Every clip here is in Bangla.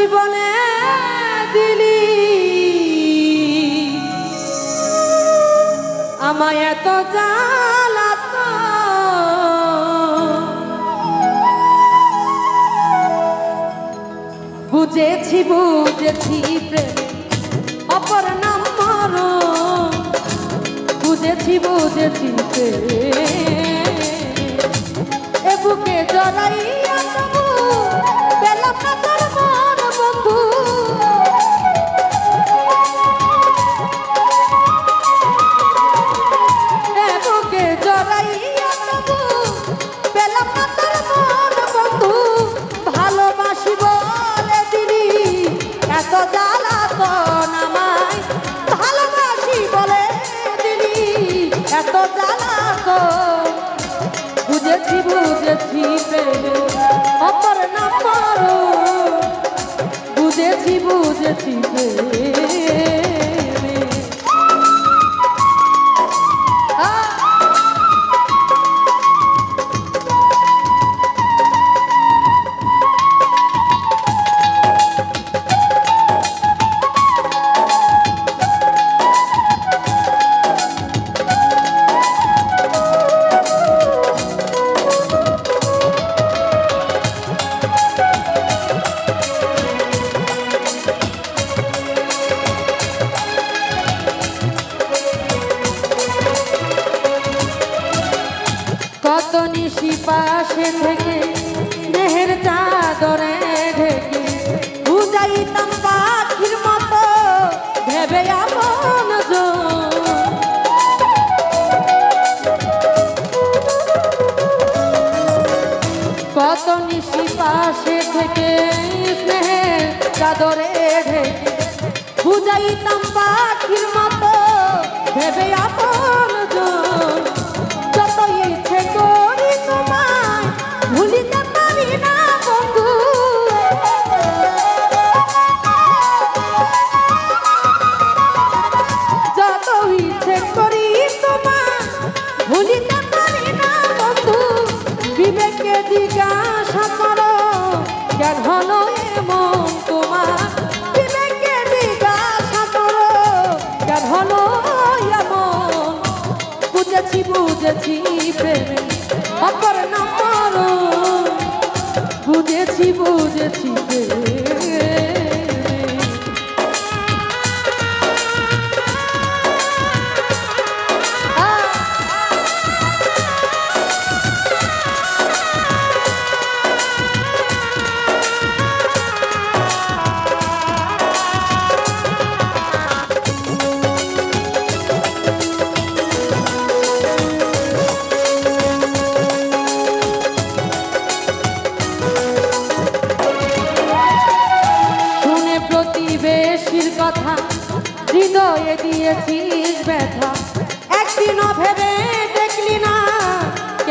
জীবনে দিলি। আমায় এত জ্বালাত। বুঝেছি বুঝেছি প্রেম অপর নাম মরণ। বুঝেছি বুঝেছি প্রেম। এ বুকে জড়াইয়া বুঝেছি পাশে থেকে স্নেহের চাদরে ঢেকে বুঝাইতাম পাখির মতো ভেবে আপন কত নিশি পাশে থেকে স্নেহের চাদরে ঢেকে বুঝাইতাম পাখির মতো ভেবে আপন বুঝেছি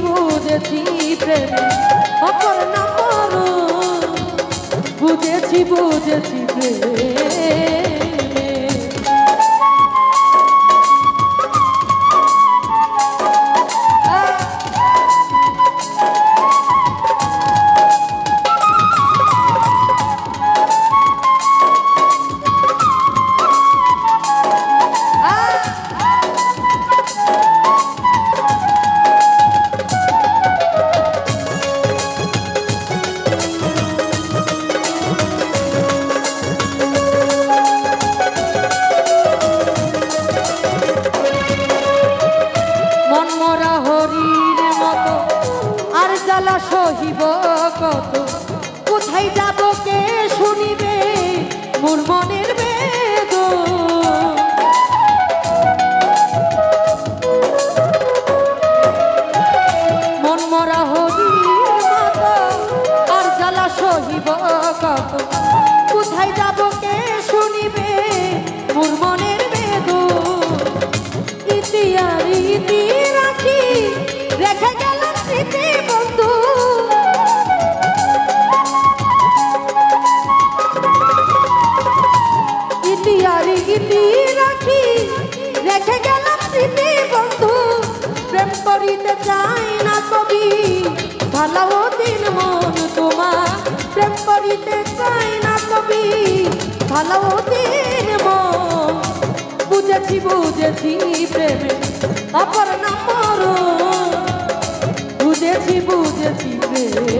বুঝেছি বুঝেছি প্রেমে। অপর না বুঝেছি বুঝেছি প্রেমে। মোর মনের বেদন। ইতিহার ইতি রাখি, রেখে গেলাম স্মৃতি বন্ধু। ইতিহার ইতি রাখি, রেখে গেলাম স্মৃতি বন্ধু। প্রেম করিতে চাই না কবি, ভালো দিন মন তোমার। প্রেম করিতে চাই না কবি, ভালো দিন বুঝেছি বুঝেছি প্রেমে। অপর নম্বর বুঝেছি বুঝেছি প্রেমে।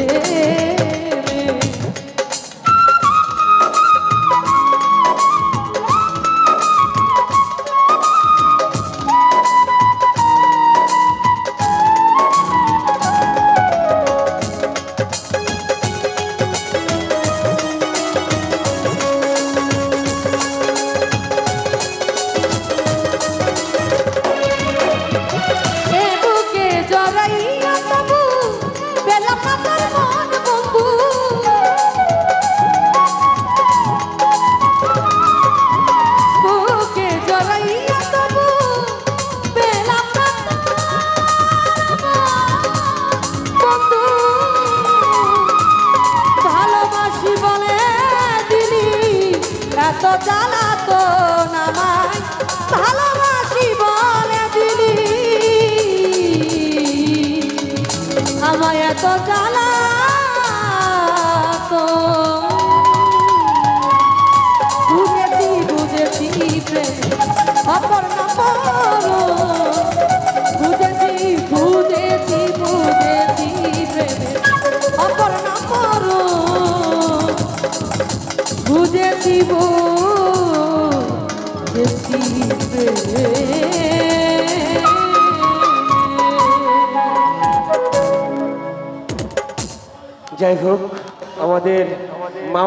এত জ্বালা তো নামাই ভালোবাসি বলে দিলি আমায় এত জ্বালা তো বুঝেছি বুঝেছি। প্রেম অপর বুঝেছি বুঝেছি যাই হোক আমাদের